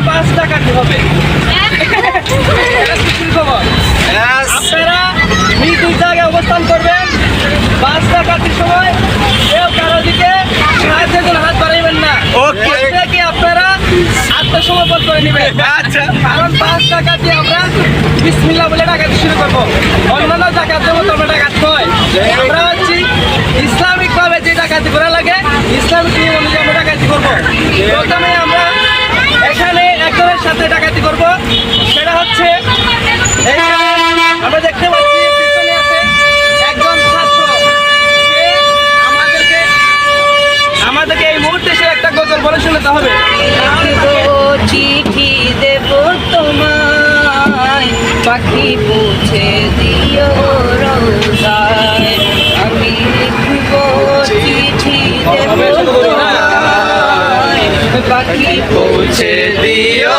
তাহলে পাঁচ টাকা হবে? আপনারা নির্দিষ্ট জায়গায় অবস্থান করবেন পাঁচ টাকাটির সময়? কেউ কারও দিকে সাহায্যের জন্য হাত বাড়াইবেন না। ওকে আপনারা আত্মসমর্পণ করে নেবেন? আচ্ছা। কারণ পাঁচ টাকা দিয়ে আমরা বিসমিল্লা বলে টাকাতে শুরু করব। সে বলে শুনে তা হবে চিঠি দেব তোমায়। পাখি পৌঁছে দিও রোজায়। আমি লিখব চিঠি দেব তোমায়। পাখি পৌঁছে দিও